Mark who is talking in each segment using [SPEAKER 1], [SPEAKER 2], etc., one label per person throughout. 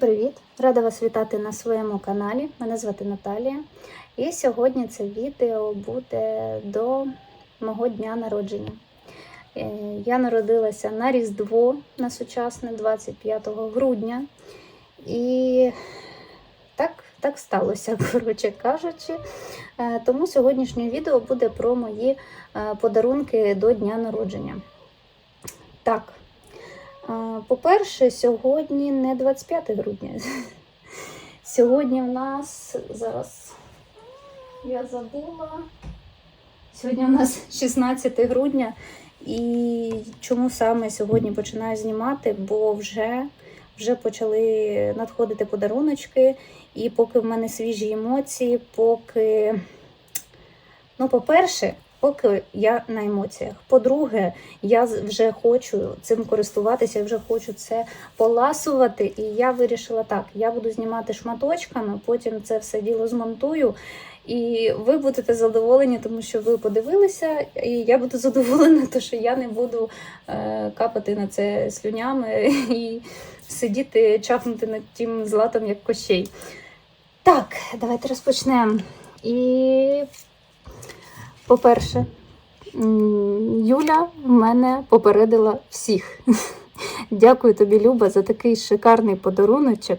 [SPEAKER 1] Привіт! Рада вас вітати на своєму каналі. Мене звати Наталія. І сьогодні це відео буде до мого дня народження. Е, Я народилася на Різдво на сучасне 25 грудня. І так, так сталося, коротше кажучи. Е, Тому сьогоднішнє відео буде про мої е, подарунки до дня народження. Так. По-перше, сьогодні не 25 грудня. Сьогодні в нас зараз я забула. Сьогодні у нас 16 грудня. І чому саме сьогодні починаю знімати? Бо вже, вже почали надходити подаруночки, і поки в мене свіжі емоції, поки, ну, по-перше, поки я на емоціях. По-друге, я вже хочу цим користуватися, я вже хочу це поласувати. І я вирішила так: я буду знімати шматочками, потім це все діло змонтую. І ви будете задоволені, тому що ви подивилися, і я буду задоволена, тому що я не буду е, капати на це слюнями і сидіти, чахнути над тим златом, як кощей. Так, давайте розпочнемо. І по-перше, Юля мене попередила всіх. Дякую тобі, Люба, за такий шикарний подаруночок.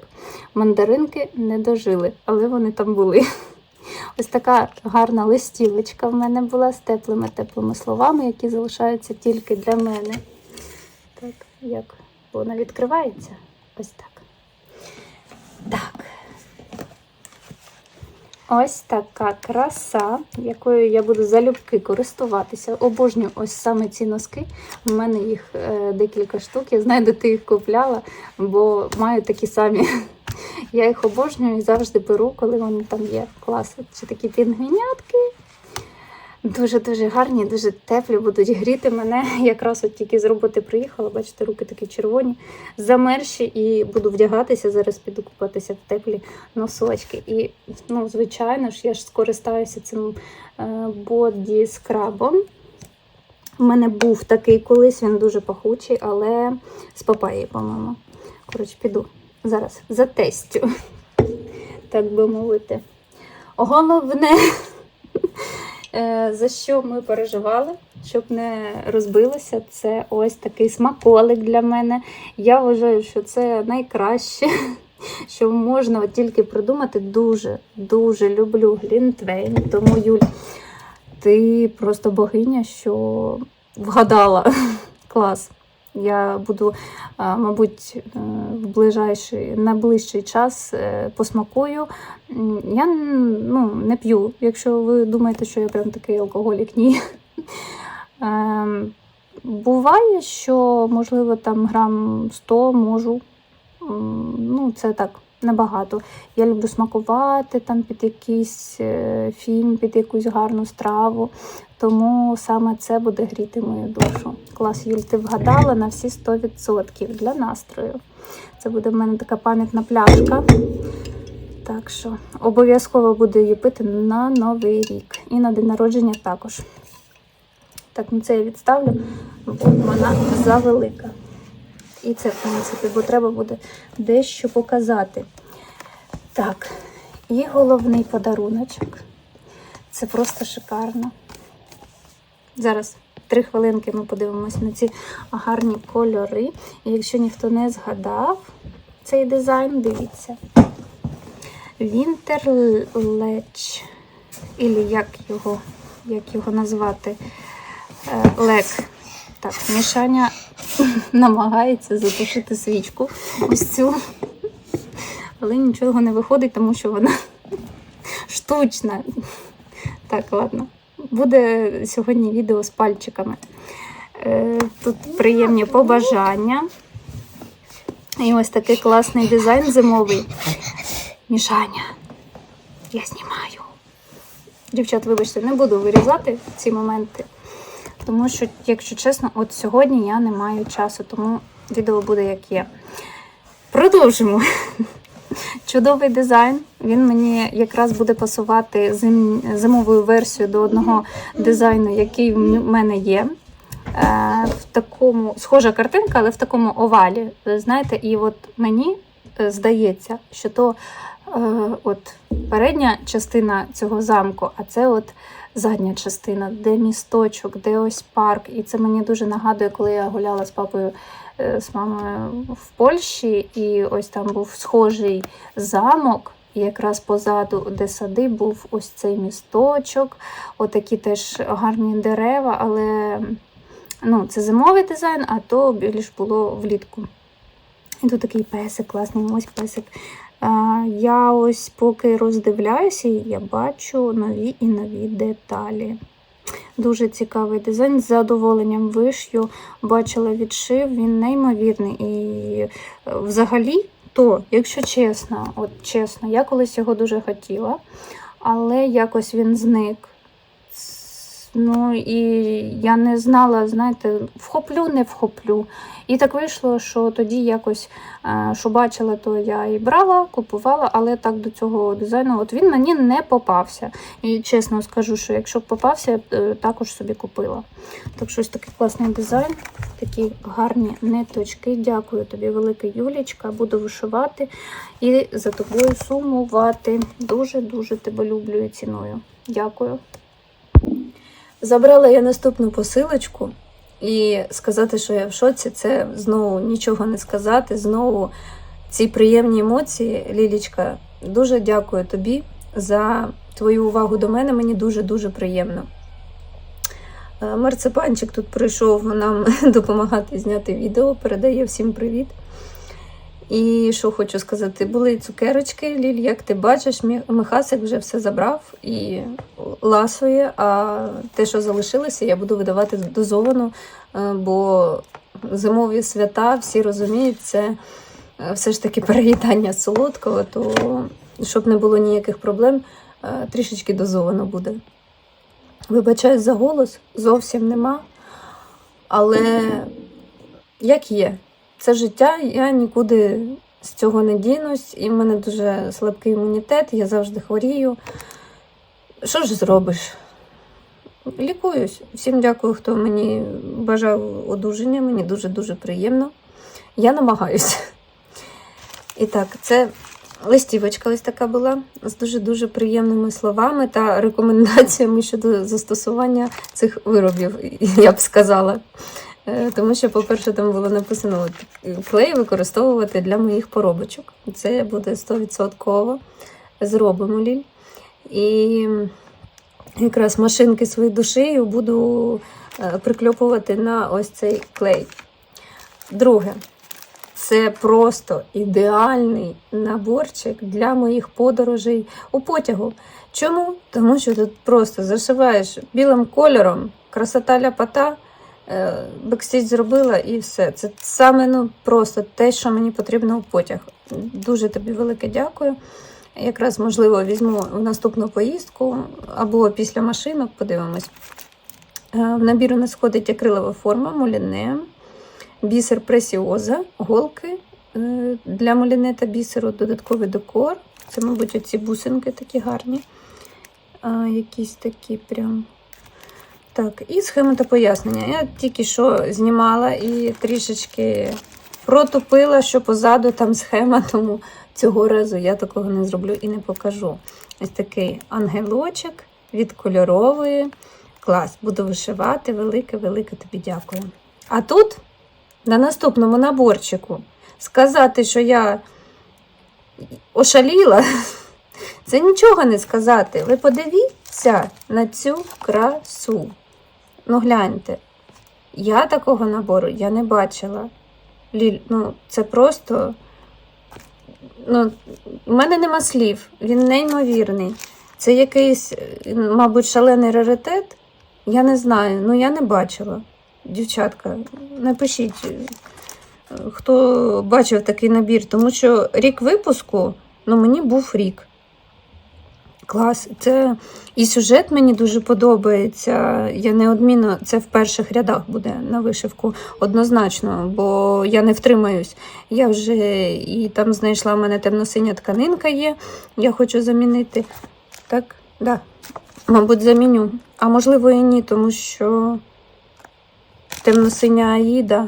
[SPEAKER 1] Мандаринки не дожили, але вони там були. Ось така гарна листівочка в мене була з теплими теплими словами, які залишаються тільки для мене. Так, як вона відкривається? Ось так. Так. Ось така краса, якою я буду залюбки користуватися. Обожнюю ось саме ці носки. У мене їх е, декілька штук. Я знаю, де ти їх купляла, бо маю такі самі. Я їх обожнюю і завжди беру, коли вони там є. Клас. Це такі пінгвінятки. Дуже-дуже гарні, дуже теплі, будуть гріти мене. Якраз от тільки з роботи приїхала, бачите, руки такі червоні, замерші, і буду вдягатися. Зараз піду купатися в теплі носочки. І, ну, звичайно ж, я ж скористаюся цим е, боді скрабом. У мене був такий колись, він дуже пахучий, але з папаєю, по-моєму. Коротше, піду зараз затестю, так би мовити. Головне, за що ми переживали, щоб не розбилося, це ось такий смаколик для мене. Я вважаю, що це найкраще, що можна тільки придумати. Дуже, дуже люблю Глінтвейн. Тому, Юль, ти просто богиня, що вгадала. Клас. Я буду, мабуть, е, в ближайший, найближчий час е, посмакую. Я ну, не п'ю, якщо ви думаєте, що я прям такий алкоголік, ні. Ем, Буває, що, можливо, там грам 100 можу. Ну, це так, небагато. Я люблю смакувати там під якийсь е, фільм, під якусь гарну страву. Тому саме це буде гріти мою душу. Клас, Юль, ти вгадала на всі 100% для настрою. Це буде в мене така пам'ятна пляшка. Так що обов'язково буду її пити на Новий рік. І на день народження також. Так, ну це я відставлю, бо вона завелика. І це, в принципі, бо треба буде дещо показати. Так, і головний подаруночок. Це просто шикарно. Зараз три хвилинки ми подивимось на ці гарні кольори. І якщо ніхто не згадав цей дизайн, дивіться. Winterletch, Ілі як його, як його назвати? Е, Лек. Так, Мішаня намагається затушити свічку. Ось цю. Але нічого не виходить, тому що вона штучна. Так, ладно. Буде сьогодні відео з пальчиками. Е, Тут приємні побажання. І ось такий класний дизайн зимовий. Мішаня, я знімаю. Дівчат, вибачте, не буду вирізати ці моменти. Тому що, якщо чесно, от сьогодні я не маю часу, тому відео буде як є. Продовжимо. Чудовий дизайн. Він мені якраз буде пасувати зим... зимовою версією до одного дизайну, який в мене є. Е, в такому схожа картинка, але в такому овалі. Знаєте, і от мені е, здається, що то е, от передня частина цього замку, а це от задня частина, де місточок, де ось парк. І це мені дуже нагадує, коли я гуляла з папою. Е, З мамою в Польщі, і ось там був схожий замок, і якраз позаду, де сади, був ось цей місточок, отакі теж гарні дерева, але ну, це зимовий дизайн, а то більш було влітку. І тут такий песик класний, ось песик. А, я ось поки роздивляюся, я бачу нові і нові деталі. Дуже цікавий дизайн. З задоволенням вишью бачила відшив, він неймовірний. І е, взагалі, то, якщо чесно, от чесно, я колись його дуже хотіла, але якось він зник. Ну і я не знала, знаєте, вхоплю, не вхоплю. І так вийшло, що тоді якось, е, що бачила, то я і брала, купувала, але так до цього дизайну, от він мені не попався. І чесно скажу, що якщо б попався, я б е, також собі купила. Так що ось такий класний дизайн, такі гарні ниточки. Дякую тобі, велика Юлічка. Буду вишивати і за тобою сумувати. Дуже-дуже тебе люблю і ціную. Дякую.
[SPEAKER 2] Забрала я наступну посилочку, і сказати, що я в шоці, це знову нічого не сказати. Знову ці приємні емоції, Лілічка. Дуже дякую тобі за твою увагу до мене. Мені дуже-дуже приємно. Е, Марципанчик тут прийшов нам допомагати зняти відео, передає всім привіт. І що хочу сказати, були цукерочки, Ліль, як ти бачиш, Михасик вже все забрав і ласує, а те, що залишилося, я буду видавати дозовано, е, бо зимові свята, всі розуміють, це е, все ж таки переїдання солодкого, то щоб не було ніяких проблем, е, трішечки дозовано буде. Вибачаюсь за голос, зовсім нема. Але як є, це життя, я нікуди з цього не дінусь, і в мене дуже слабкий імунітет, я завжди хворію. Що ж зробиш? Лікуюсь. Всім дякую, хто мені бажав одужання. Мені дуже-дуже приємно. Я намагаюся. І так, це листівочка ось така була з дуже-дуже приємними словами та рекомендаціями щодо застосування цих виробів, я б сказала. Е, Тому що, по-перше, там було написано клей використовувати для моїх поробочок. Це буде 100% зробимо ліль. І якраз машинки своєю душею буду е, прикльопувати на ось цей клей. Друге, це просто ідеальний наборчик для моїх подорожей у потягу. Чому? Тому що тут просто зашиваєш білим кольором, красота ляпота, бекстіч зробила і все. Це саме ну, просто те, що мені потрібно у потяг. Дуже тобі велике дякую. Якраз, можливо, візьму в наступну поїздку або після машинок, подивимось. Е, В набір у нас входить акрилова форма, муліне, бісер пресіоза, голки е, для муліне та бісеру, додатковий декор. Це, мабуть, оці бусинки такі гарні. Якісь такі прям. Так, і схема та пояснення. Я тільки що знімала і трішечки протупила, що позаду там схема, тому цього разу я такого не зроблю і не покажу. Ось такий ангелочок від кольорової. Клас, буду вишивати. Велике-велике тобі дякую. А тут, на наступному наборчику, сказати, що я ошаліла, це нічого не сказати. Ви подивіться на цю красу. Ну, гляньте, я такого набору я не бачила. Ліль, ну, це просто. Ну, у мене нема слів, він неймовірний. Це якийсь, мабуть, шалений раритет. Я не знаю, ну я не бачила. Дівчатка, напишіть, е, хто бачив такий набір, тому що рік випуску, ну мені був рік. Клас. Це і сюжет мені дуже подобається. Я неодмінно це в перших рядах буде на вишивку однозначно, бо я не втримаюсь. Я вже і там знайшла в мене темно-синя тканинка є. Я хочу замінити. Так, да. Мабуть, заміню. А можливо, і ні, тому що темно-синя Аїда.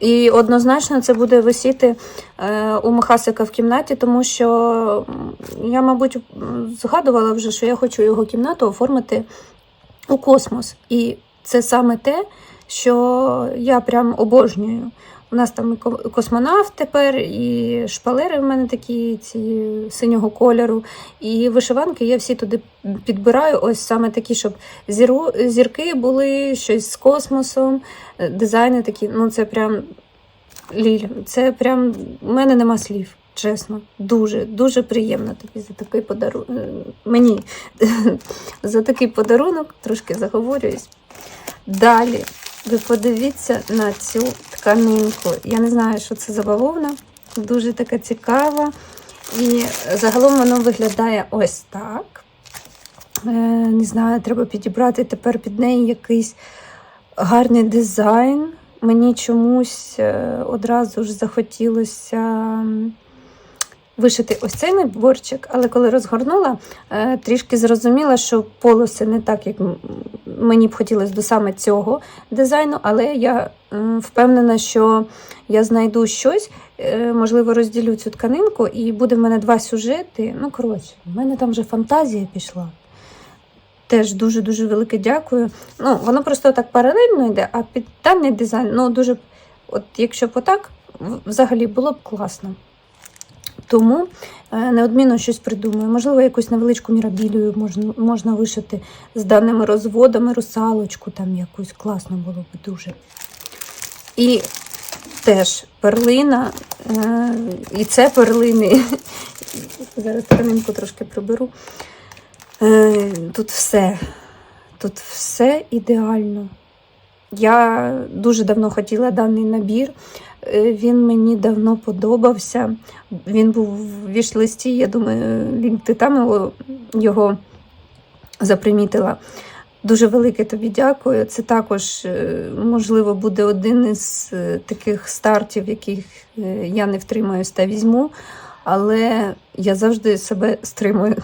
[SPEAKER 2] І однозначно це буде висіти е, у Михасика в кімнаті, тому що я, мабуть, згадувала вже, що я хочу його кімнату оформити у космос. І це саме те, що я прям обожнюю. У нас там і космонавт тепер, і шпалери в мене такі ці синього кольору. І вишиванки я всі туди підбираю, ось саме такі, щоб зіру, зірки були, щось з космосом, е, дизайни такі. Ну, це прям Ліль, це прям у мене нема слів. Чесно, дуже, дуже приємно тобі за такий подарунок. Мені за такий подарунок трошки заговорююсь. Далі ви подивіться на цю тканинку. Я не знаю, що це за бавовна. Дуже така цікава. І загалом воно виглядає ось так. Е, не знаю, треба підібрати тепер під неї якийсь гарний дизайн. Мені чомусь е, одразу ж захотілося вишити ось цей наборчик, але коли розгорнула, е, трішки зрозуміла, що полоси не так, як мені б хотілося до саме цього дизайну, але я впевнена, що я знайду щось, е, можливо, розділю цю тканинку, і буде в мене два сюжети. Ну, коротше, в мене там вже фантазія пішла. Теж дуже-дуже велике дякую. Ну, воно просто так паралельно йде, а під даний дизайн, ну, дуже, от якщо б отак, взагалі було б класно. Тому е, неодмінно щось придумаю. Можливо, якусь невеличку мірабілію можна, можна вишити з даними розводами, русалочку там якусь класно було б дуже. І теж перлина, е, і це перлини. Зараз тканинку трошки приберу. Е, Тут все. Тут все ідеально. Я дуже давно хотіла даний набір. Е, Він мені давно подобався. Він був в віш-листі, я думаю, Лінь, ти там його, запримітила. Дуже велике тобі дякую. Це також, е, можливо, буде один із е, таких стартів, яких я не втримаюсь та візьму, але я завжди себе стримую.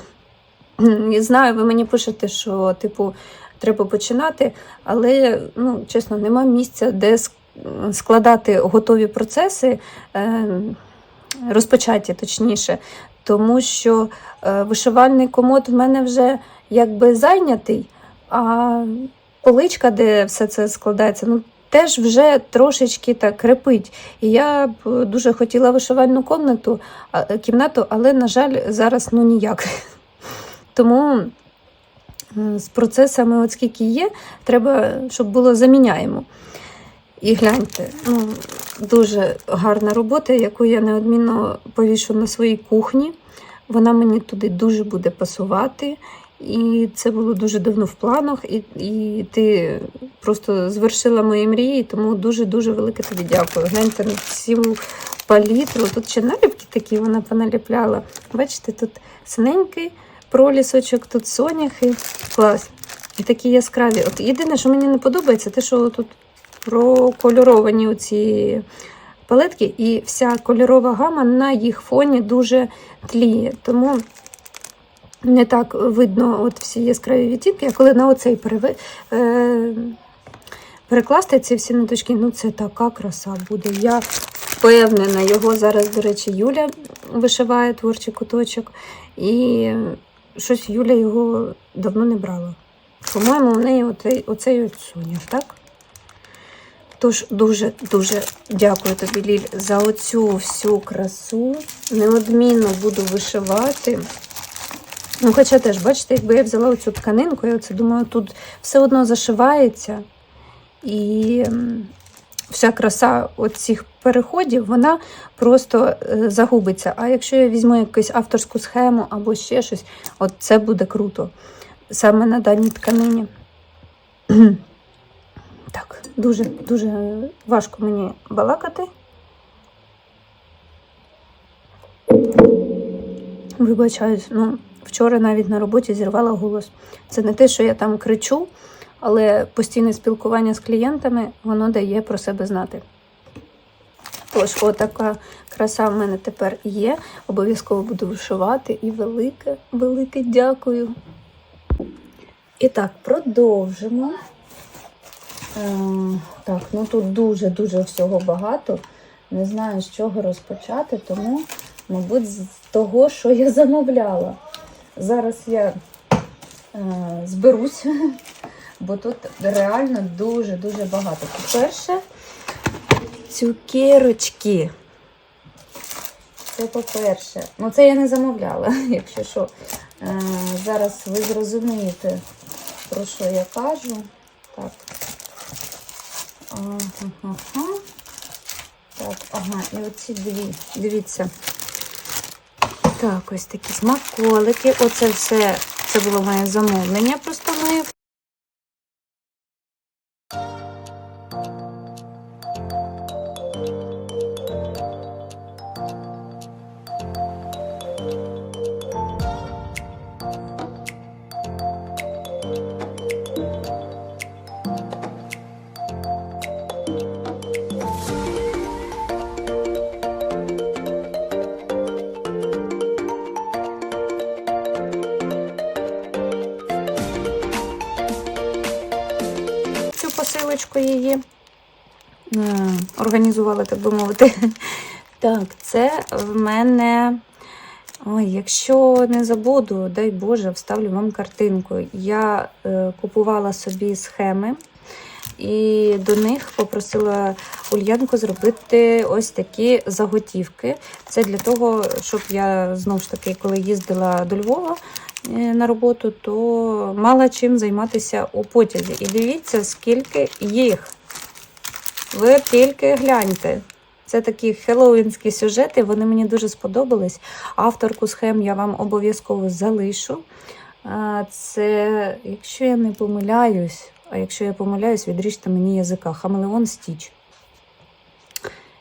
[SPEAKER 2] Я знаю, ви мені пишете, що типу треба починати, але ну, чесно, нема місця, де складати готові процеси, е, розпочаті точніше, тому що е, вишивальний комод в мене вже якби зайнятий, а поличка, де все це складається, ну. Теж вже трошечки так крепить. І я б дуже хотіла вишивальну комнату, кімнату, але, на жаль, зараз ну ніяк. Тому з процесами, от скільки є, треба, щоб було заміняємо. І гляньте, ну, дуже гарна робота, яку я неодмінно повішу на своїй кухні. Вона мені туди дуже буде пасувати. І це було дуже давно в планах, і, і ти просто звершила мої мрії, тому дуже-дуже велике тобі дякую. Гляньте на цю палітру. Тут ще наліпки такі вона поналіпляла. Бачите, тут синенький пролісочок, тут соняхи. Клас. І такі яскраві. От єдине, що мені не подобається, те, що тут прокольоровані оці палетки, і вся кольорова гама на їх фоні дуже тліє. Тому не так видно от всі яскраві відтінки, а коли на оцей переви... е... перекласти ці всі ниточки, ну це така краса буде. Я впевнена, його зараз, до речі, Юля вишиває творчий куточок. І щось Юля його давно не брала. По-моєму, у неї оцей, оцей от сонях, так? Тож дуже-дуже дякую тобі, Ліль, за оцю всю красу. Неодмінно буду вишивати. Ну, хоча теж, бачите, якби я взяла оцю тканинку, я оце думаю, тут все одно зашивається. І вся краса цих переходів, вона просто е, загубиться. А якщо я візьму якусь авторську схему або ще щось, от це буде круто. Саме на даній тканині. Так, дуже дуже важко мені балакати. Вибачаюсь, ну, вчора навіть на роботі зірвала голос. Це не те, що я там кричу, але постійне спілкування з клієнтами воно дає про себе знати. Тож, отака краса в мене тепер є. Обов'язково буду вишивати. І велике, велике дякую. І так, продовжимо.
[SPEAKER 1] Ем, так, ну тут дуже-дуже всього багато. Не знаю, з чого розпочати, тому, мабуть, з того, що я замовляла. Зараз я е, зберусь, бо тут реально дуже-дуже багато. По-перше, цукерочки. Це по-перше. Ну, це я не замовляла, якщо що. Е, зараз ви зрозумієте, про що я кажу. Так. Так, ага, і оці дві. Дивіться. Так, ось такі смаколики. Оце все. Це було моє замовлення. Просто моє. Посилочку її е, організувала, так би мовити. Так, це в мене. Ой, якщо не забуду, дай Боже, вставлю вам картинку. Я е, купувала собі схеми і до них попросила Ульянку зробити ось такі заготівки. Це для того, щоб я знову ж таки, коли їздила до Львова на роботу, то мала чим займатися у потязі. І дивіться, скільки їх. Ви тільки гляньте. Це такі хеллоуінські сюжети, вони мені дуже сподобались. Авторку схем я вам обов'язково залишу. Це, якщо я не помиляюсь, а якщо я помиляюсь, відріжте мені язика. Хамелеон Стіч.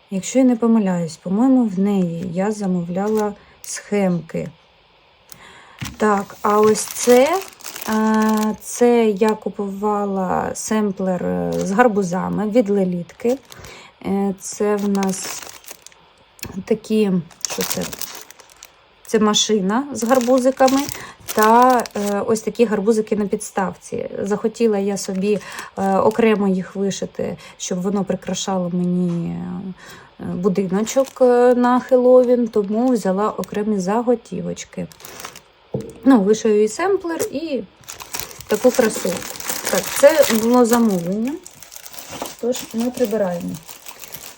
[SPEAKER 1] Якщо я не помиляюсь, по-моєму, в неї я замовляла схемки. Так, а ось це, це я купувала семплер е, з гарбузами від лелітки. Е, Це в нас такі, що це? Це машина з гарбузиками та е, ось такі гарбузики на підставці. Захотіла я собі окремо їх вишити, щоб воно прикрашало мені будиночок на Хеллоуін, тому взяла окремі заготівочки. Ну, вишию і семплер, і таку красу. Так, це було замовлення. Тож ми прибираємо.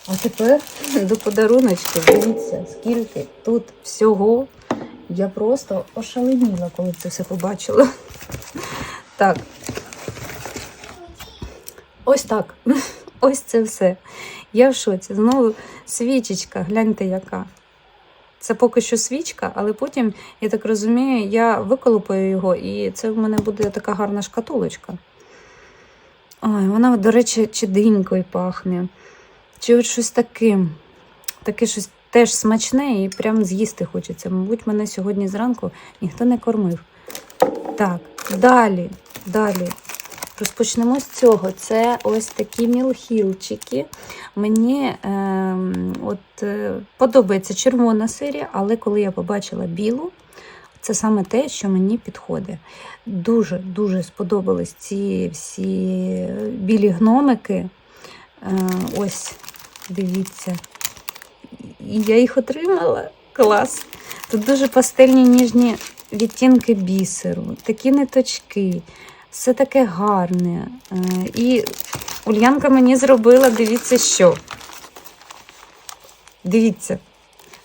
[SPEAKER 1] А тепер до подаруночків. Дивіться, скільки тут всього. Я просто ошаленіла, коли це все побачила. Так. Ось так. Ось це все. Я в шоці. Знову свічечка, гляньте, яка. Це поки що свічка, але потім, я так розумію, я виколупаю його, і це в мене буде така гарна шкатулочка. Ой, вона, до речі, чиденькою пахне. Чи от щось таким. Таке щось теж смачне і прям з'їсти хочеться. Мабуть, мене сьогодні зранку ніхто не кормив. Так, далі, далі. Розпочнемо з цього. Це ось такі мілхілчики. Мені ем, от, е, подобається червона серія, але коли я побачила білу, це саме те, що мені підходить. Дуже-дуже сподобались ці всі білі гномики. Е, ось, дивіться. Я їх отримала. Клас. Тут дуже пастельні ніжні відтінки бісеру, такі ниточки. Все таке гарне. Е, І Ульянка мені зробила, дивіться, що. Дивіться,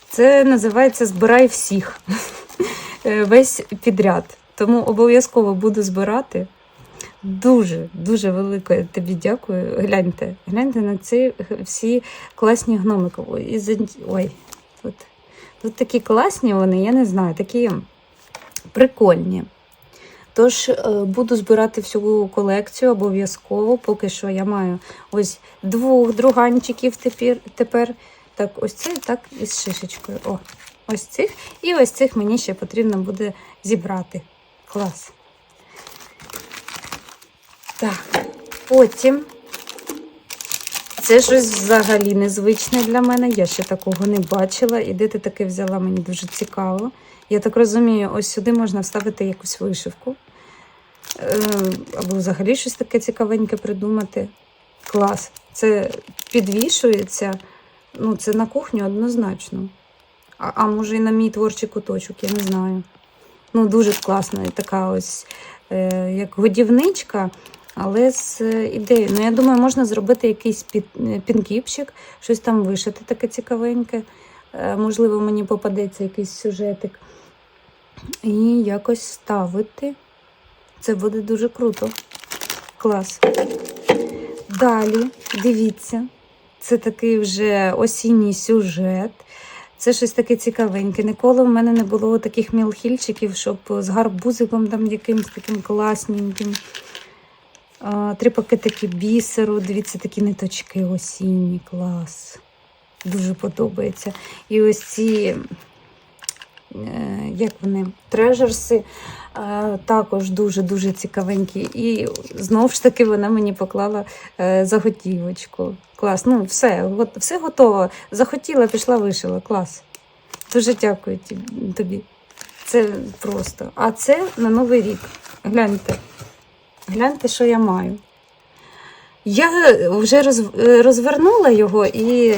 [SPEAKER 1] це називається Збирай всіх. Е, Весь підряд. Тому обов'язково буду збирати. Дуже, дуже велике тобі дякую. Гляньте, гляньте на ці всі класні гномики. Ой, Ой, тут, тут такі класні вони, я не знаю, такі прикольні. Тож е, буду збирати всю колекцію обов'язково. Поки що я маю ось двох друганчиків тепер. тепер. Так, ось цей, так і з шишечкою. О, ось цих. І ось цих мені ще потрібно буде зібрати. Клас. Так, потім. Це щось взагалі незвичне для мене. Я ще такого не бачила. І де ти таке взяла, мені дуже цікаво. Я так розумію, ось сюди можна вставити якусь вишивку. Е, Або взагалі щось таке цікавеньке придумати.
[SPEAKER 3] Клас. Це підвішується. Ну, це на кухню однозначно. А, а може і на мій творчий куточок, я не знаю. Ну, дуже класна така ось е, як годівничка, але з е, ідеєю. Ну, я думаю, можна зробити якийсь під, е, пінкіпчик, щось там вишити таке цікавеньке. Е, можливо, мені попадеться якийсь сюжетик. І якось ставити. Це буде дуже круто. Клас. Далі, дивіться, це такий вже осінній сюжет. Це щось таке цікавеньке. Ніколи в мене не було таких мілхільчиків, щоб з гарбузиком там якимось таким класненьким. Три пакетики бісеру. Дивіться, такі ниточки осінні, клас. Дуже подобається. І ось ці, е, як вони, трежерси також дуже-дуже цікавенькі. І знову ж таки вона мені поклала е, заготівочку. Клас. Ну, все, все готово. Захотіла, пішла, вишила. Клас. Дуже дякую тобі. Це просто. А це на Новий рік. Гляньте. Гляньте, що я маю. Я вже роз, е, розвернула його і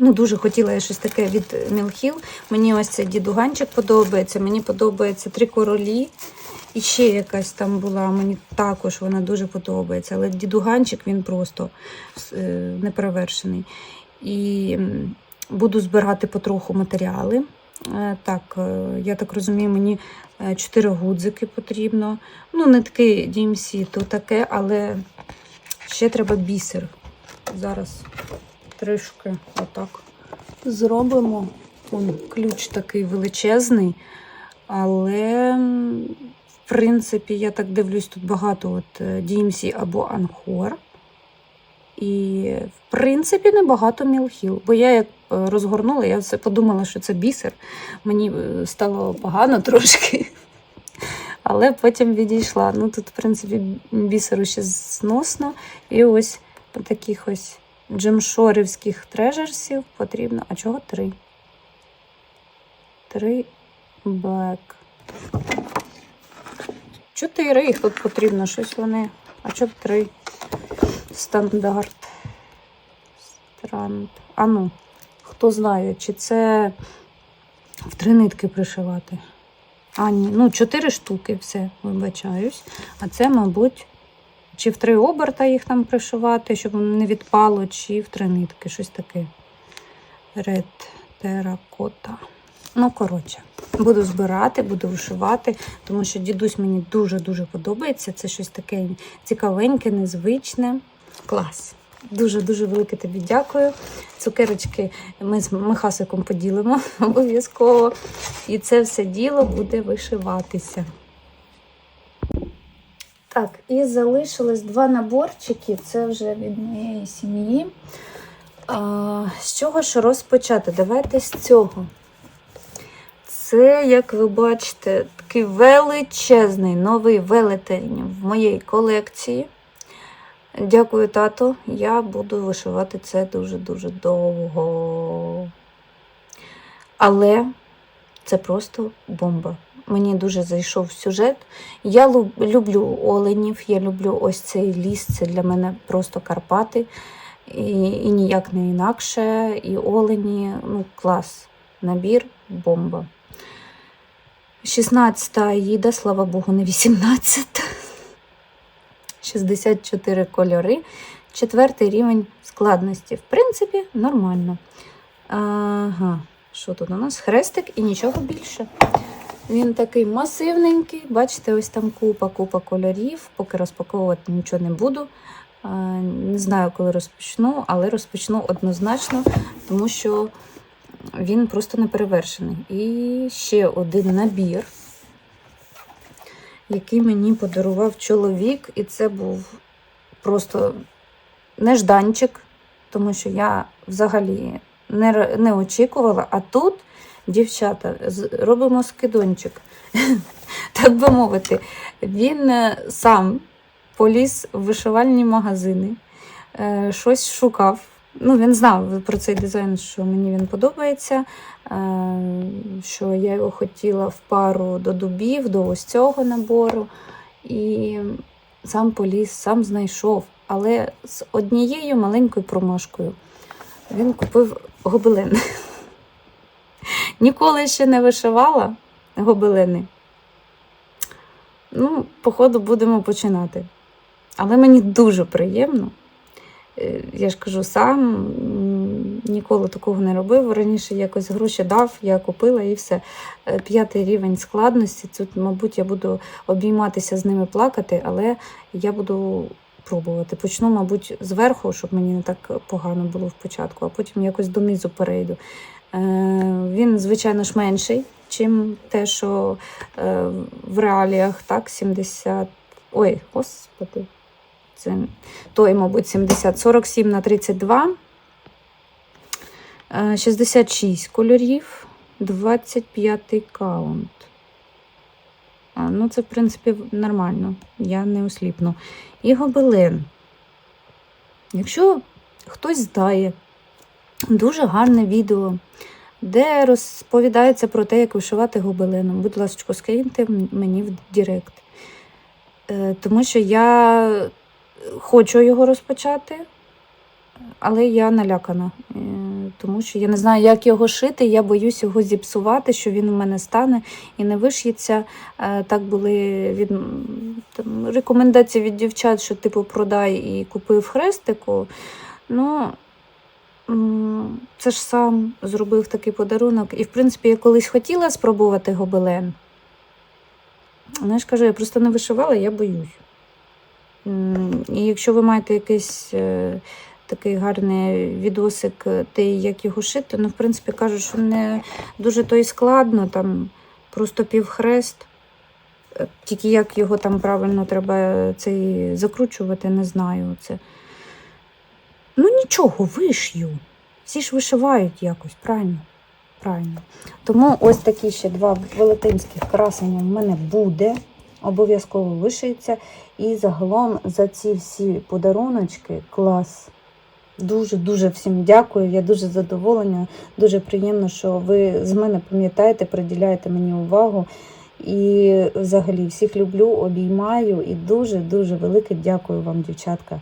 [SPEAKER 3] ну, дуже хотіла я щось таке від Мілхіл. Мені ось цей дідуганчик подобається. Мені подобається три королі. І ще якась там була, мені також вона дуже подобається. Але дідуганчик він просто е, неперевершений. І буду збирати потроху матеріали. Е, Так, е, я так розумію, мені е, чотири гудзики потрібно. Ну, не такий DMC, то таке, але ще треба бісер. Зараз трішки отак зробимо. Вон, ключ такий величезний, але, в принципі, я так дивлюсь, тут багато от е, DMC або Анхор. І, в принципі, небагато мілхіл. Бо я як е, розгорнула, я все подумала, що це бісер. Мені е, стало погано трошки. Але потім відійшла. Ну тут, в принципі, бісеру ще зносно. І ось таких ось джемшорівських трежерсів потрібно. А чого три? Три блек. Чотири їх тут потрібно, щось вони. А чого три? Стандарт. Странт. А ну, хто знає, чи це в три нитки пришивати? А, ні, ну, чотири штуки, все, вибачаюсь. А це, мабуть, чи в три оберта їх там пришивати, щоб воно не відпало, чи в три нитки, щось таке. Ред теракота. Ну, коротше, буду збирати, буду вишивати, тому що дідусь мені дуже-дуже подобається. Це щось таке цікавеньке, незвичне. Клас. Дуже-дуже велике тобі дякую. Цукерочки ми з Михасиком поділимо обов'язково. І це все діло буде вишиватися.
[SPEAKER 1] Так, і залишилось два наборчики. Це вже від моєї сім'ї.
[SPEAKER 3] З чого ж розпочати? Давайте з цього. Це, як ви бачите, такий величезний новий велетень в моїй колекції. Дякую, тато. Я буду вишивати це дуже-дуже довго. Але це просто бомба. Мені дуже зайшов сюжет. Я люблю оленів, я люблю ось цей ліс. Це для мене просто Карпати. І, і ніяк не інакше. І олені, ну, клас. Набір, бомба. 16-та їда, слава Богу, не 18. 64 кольори. Четвертий рівень складності. В принципі, нормально. Ага, що тут у нас? Хрестик і нічого більше. Він такий масивненький. Бачите, ось там купа, купа кольорів. Поки розпаковувати нічого не буду. Не знаю, коли розпочну, але розпочну однозначно, тому що він просто неперевершений. І ще один набір, який мені подарував чоловік, і це був просто нежданчик, тому що я взагалі не, не очікувала. А тут, дівчата, робимо скидончик, так би мовити, він е, сам поліз в вишивальні магазини, е, щось шукав. Ну, він знав про цей дизайн, що мені він подобається, е, що я його хотіла в пару до дубів, до ось цього набору. І сам поліз, сам знайшов. але з однією маленькою промашкою. Він купив гобелен. Ніколи ще не вишивала гобелени. Ну, походу, будемо починати. Але мені дуже приємно. Е, Я ж кажу, сам ніколи такого не робив. Раніше якось гроші дав, я купила і все. Е, П'ятий рівень складності. Тут, мабуть, я буду обійматися з ними плакати, але я буду пробувати. Почну, мабуть, зверху, щоб мені не так погано було в початку, а потім якось донизу перейду. Е, Він, звичайно ж, менший, чим те, що е, в реаліях, так, 70. Ой, господи. Це той, мабуть, 70, 47 на 32, е, 66 кольорів, 25 каунт. А, ну, це, в принципі, нормально. Я не осліпну. І гобелен. Якщо хтось знає дуже гарне відео, де розповідається про те, як вишивати гобеленом, будь ласка, скиньте мені в Директ. Е, Тому що я хочу його розпочати, але я налякана. Е, Тому що я не знаю, як його шити. Я боюсь його зіпсувати, що він у мене стане і не виш'ється. Е, Так були від там, рекомендації від дівчат, що типу продай і купи в хрестику. Ну, це ж сам зробив такий подарунок. І, в принципі, я колись хотіла спробувати гобелен. Ж кажу, я просто не вишивала, я боюсь. І якщо ви маєте якийсь е, такий гарний відосик, е, те, як його шити, ну, в принципі, кажуть, що не дуже то і складно, там просто півхрест. Е, Тільки як його там правильно треба цей закручувати, не знаю. Це. Ну нічого, вишью. Всі ж вишивають якось, правильно? Правильно. Тому ось такі ще два велетенських красення в мене буде. Обов'язково вишиється. І загалом за ці всі подаруночки клас. Дуже-дуже всім дякую. Я дуже задоволена. Дуже приємно, що ви з мене пам'ятаєте, приділяєте мені увагу. І взагалі всіх люблю, обіймаю і дуже-дуже велике дякую вам, дівчатка.